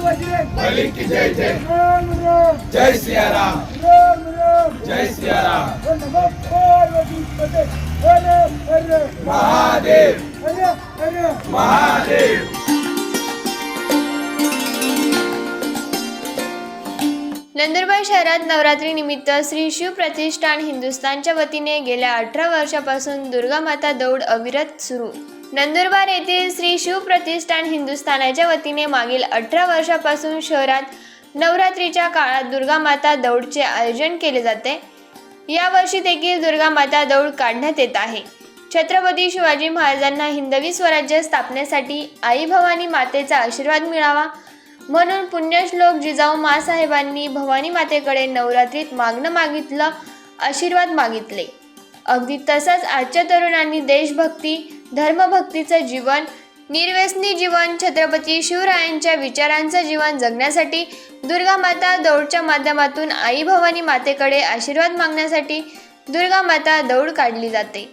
की जय जय राम राम जय सिया राम राम राम जय सिया राम ओ पार्वती पते हर हर महादेव हर हर महादेव नंदुरबार शहरात नवरात्री निमित्त श्री शिव प्रतिष्ठान हिंदुस्थानच्या वतीने गेल्या अठरा वर्षापासून दुर्गा माता दौड अविरत सुरू. नंदुरबार येथील श्री शिव प्रतिष्ठान हिंदुस्थानाच्या वतीने मागील अठरा वर्षापासून शहरात नवरात्रीच्या काळात दुर्गा माता दौडचे आयोजन केले जाते. यावर्षी देखील दुर्गा माता दौड काढण्यात येत आहे. छत्रपती शिवाजी महाराजांना हिंदवी स्वराज्य स्थापनेसाठी आई भवानी मातेचा आशीर्वाद मिळावा. म्हणून पुण्यश्लोक जिजाऊ मासाहेबांनी भवानी मातेकडे नवरात्रीत मागणं मागितलं आशीर्वाद मागितले. अगदी तसंच आजच्या तरुणांनी देशभक्ती धर्मभक्तीचं जीवन निर्व्यसनी जीवन छत्रपती शिवरायांच्या विचारांचं जीवन जगण्यासाठी दुर्गा माता दौडच्या माध्यमातून आई भवानी मातेकडे आशीर्वाद मागण्यासाठी दुर्गा माता दौड काढली जाते.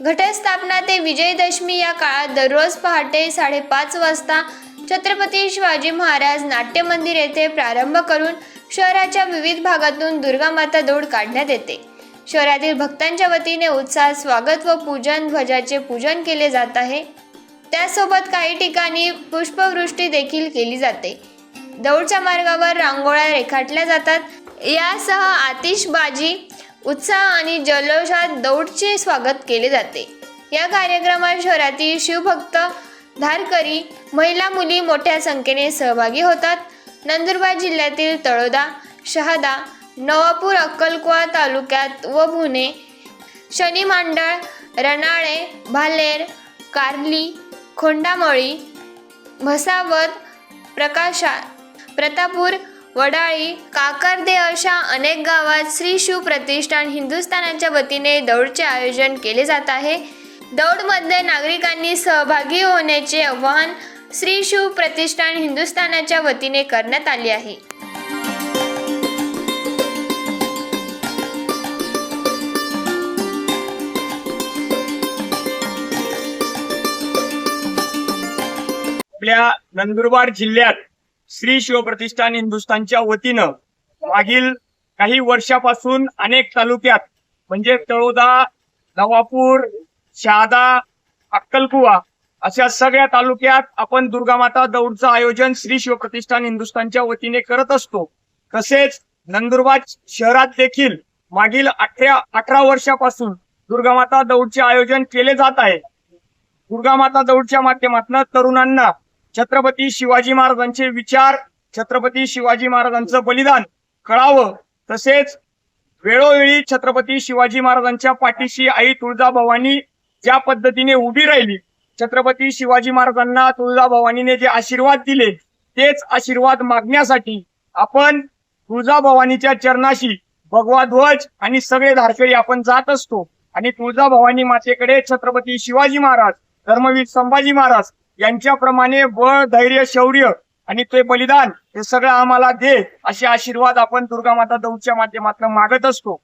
घटस्थापना ते विजयदशमी या काळात दररोज पहाटे साडेपाच वाजता छत्रपती शिवाजी महाराज नाट्य मंदिर येथे प्रारंभ करून शहराच्या विविध भागातून दुर्गा माता दौड काढण्यात येते. शहरातील भक्तांच्या वतीने उत्साह स्वागत व पूजन ध्वजाचे पूजन केले जात आहे. त्यासोबत काही ठिकाणी पुष्पवृष्टी देखील केली जाते. दौडच्या मार्गावर रांगोळ्या रेखाटल्या जातात. यासह आतिषबाजी उत्साह आणि जल्लोषात दौडचे स्वागत केले जाते. या कार्यक्रमात शहरातील शिवभक्त धारकरी महिला मुली मोठ्या संख्येने सहभागी होतात. नंदुरबार जिल्ह्यातील तळोदा शहादा नवापूर अक्कलकुवा तालुक्यात व पुणे शनी मांडळ रनाळे भालेर कार्ली खोंडामळी भसावत प्रकाशा प्रतापूर वडाळी काकर्दे अशा अनेक गावात श्री शिव प्रतिष्ठान हिंदुस्थानाच्या वतीने दौडचे आयोजन केले जात आहे. दौडमध्ये नागरिकांनी सहभागी होण्याचे आवाहन श्री शिव प्रतिष्ठान हिंदुस्थानाच्या वतीने करण्यात आले आहे. आपल्या नंदुरबार जिल्ह्यात श्री शिवप्रतिष्ठान हिंदुस्थानच्या वतीनं मागील काही वर्षापासून अनेक तालुक्यात म्हणजे तळोदा नवापूर शहादा अक्कलकुवा अशा सगळ्या तालुक्यात आपण दुर्गामाता दौडचं आयोजन श्री शिवप्रतिष्ठान हिंदुस्थानच्या वतीने करत असतो. तसेच नंदुरबार शहरात देखील मागील अठरा अठरा वर्षापासून दुर्गामाता दौडचे आयोजन केले जात आहे. दुर्गामाता दौडच्या माध्यमातून तरुणांना छत्रपती शिवाजी महाराजांचे विचार छत्रपती शिवाजी महाराजांचं बलिदान कळावं. तसेच वेळोवेळी छत्रपती शिवाजी महाराजांच्या पाठीशी आई तुळजाभवानी ज्या पद्धतीने उभी राहिली छत्रपती शिवाजी महाराजांना तुळजाभवानीने जे आशीर्वाद दिले तेच आशीर्वाद मागण्यासाठी आपण तुळजाभवानीच्या चरणाशी भगवा ध्वज आणि सगळे धारकरी आपण जात असतो. आणि तुळजाभवानी मातेकडे छत्रपती शिवाजी महाराज धर्मवीर संभाजी महाराज यांच्याप्रमाणे बळ धैर्य शौर्य आणि ते बलिदान हे सगळं आम्हाला दे असे आशीर्वाद आपण दुर्गा माता दौडच्या माध्यमातून मागत असतो.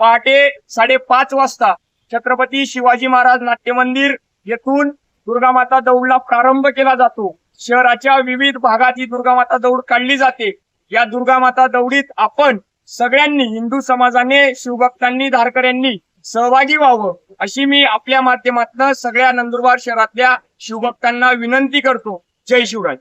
पहाटे साडेपाच वाजता छत्रपती शिवाजी महाराज नाट्य मंदिर येथून दुर्गा माता दौडला प्रारंभ केला जातो. शहराच्या विविध भागात ही दुर्गा माता दौड काढली जाते. या दुर्गामाता दौडीत आपण सगळ्यांनी हिंदू समाजाने शिवभक्तांनी धारकऱ्यांनी सहभागी व्हावं अशी मी आपल्या माध्यमातून सगळ्या नंदुरबार शहरातल्या शिवभक्तांना विनंती करतो. जय शिवराय.